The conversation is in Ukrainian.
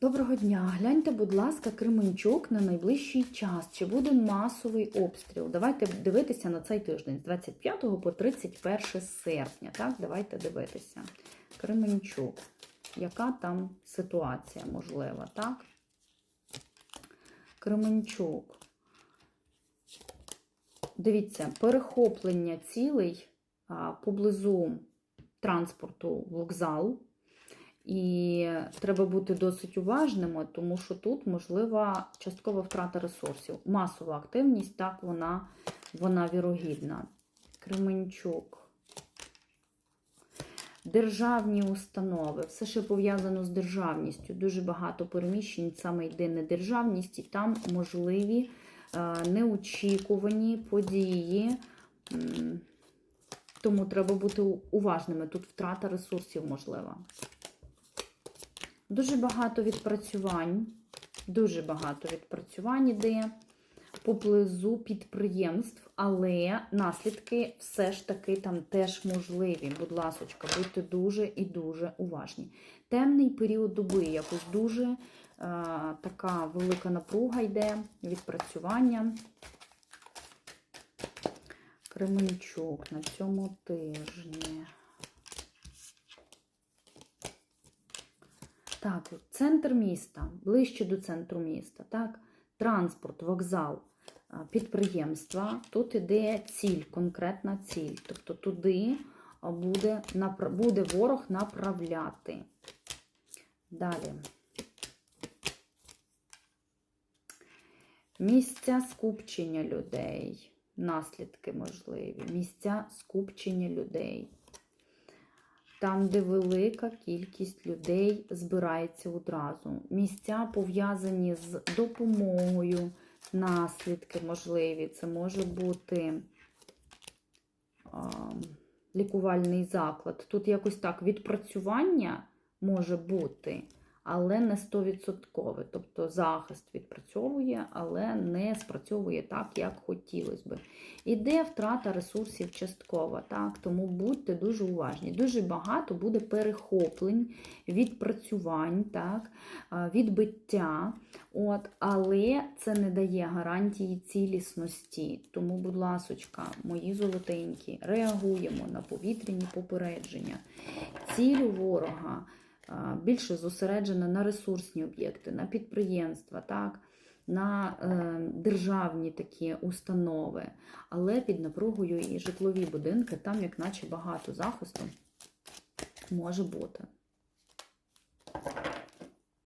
Доброго дня. Гляньте, будь ласка, Кременчук на найближчий час. Чи буде масовий обстріл? Давайте дивитися на цей тиждень з 25 по 31 серпня. Так, давайте дивитися. Кременчук. Яка там ситуація можлива, так? Кременчук. Дивіться, перехоплення цілей а, поблизу транспорту вокзал. І треба бути досить уважними, тому що тут можлива часткова втрата ресурсів. Масова активність, так, вона, вона вірогідна. Кременчук. Державні установи, все, що пов'язано з державністю. Дуже багато переміщень, саме йде не державність, і там можливі е, неочікувані події. Тому треба бути уважними. Тут втрата ресурсів можлива. Дуже багато відпрацювань, дуже багато відпрацювань іде поблизу підприємств, але наслідки все ж таки там теж можливі. Будь ласочка, будьте дуже і дуже уважні. Темний період доби, якось дуже е, така велика напруга йде, відпрацювання. Кременчук на цьому тижні. Так, центр міста, ближче до центру міста, так, транспорт, вокзал, підприємства. Тут іде ціль, конкретна ціль. Тобто туди буде, буде ворог направляти. Далі. Місця скупчення людей. Наслідки можливі. Місця скупчення людей. Там, де велика кількість людей збирається одразу. Місця пов'язані з допомогою, наслідки можливі. Це може бути а, лікувальний заклад. Тут якось так відпрацювання може бути, але не 100%. Тобто захист відпрацьовує, але не спрацьовує так, як хотілося би. Іде втрата ресурсів часткова, так? тому будьте дуже уважні. Дуже багато буде перехоплень, відпрацювань, так? відбиття, от, але це не дає гарантії цілісності. Тому, будь ласочка, мої золотенькі, реагуємо на повітряні попередження. Ціль ворога більше зосереджена на ресурсні об'єкти, на підприємства, так? на е, державні такі установи, але під напругою і житлові будинки, там, як наче багато захисту може бути.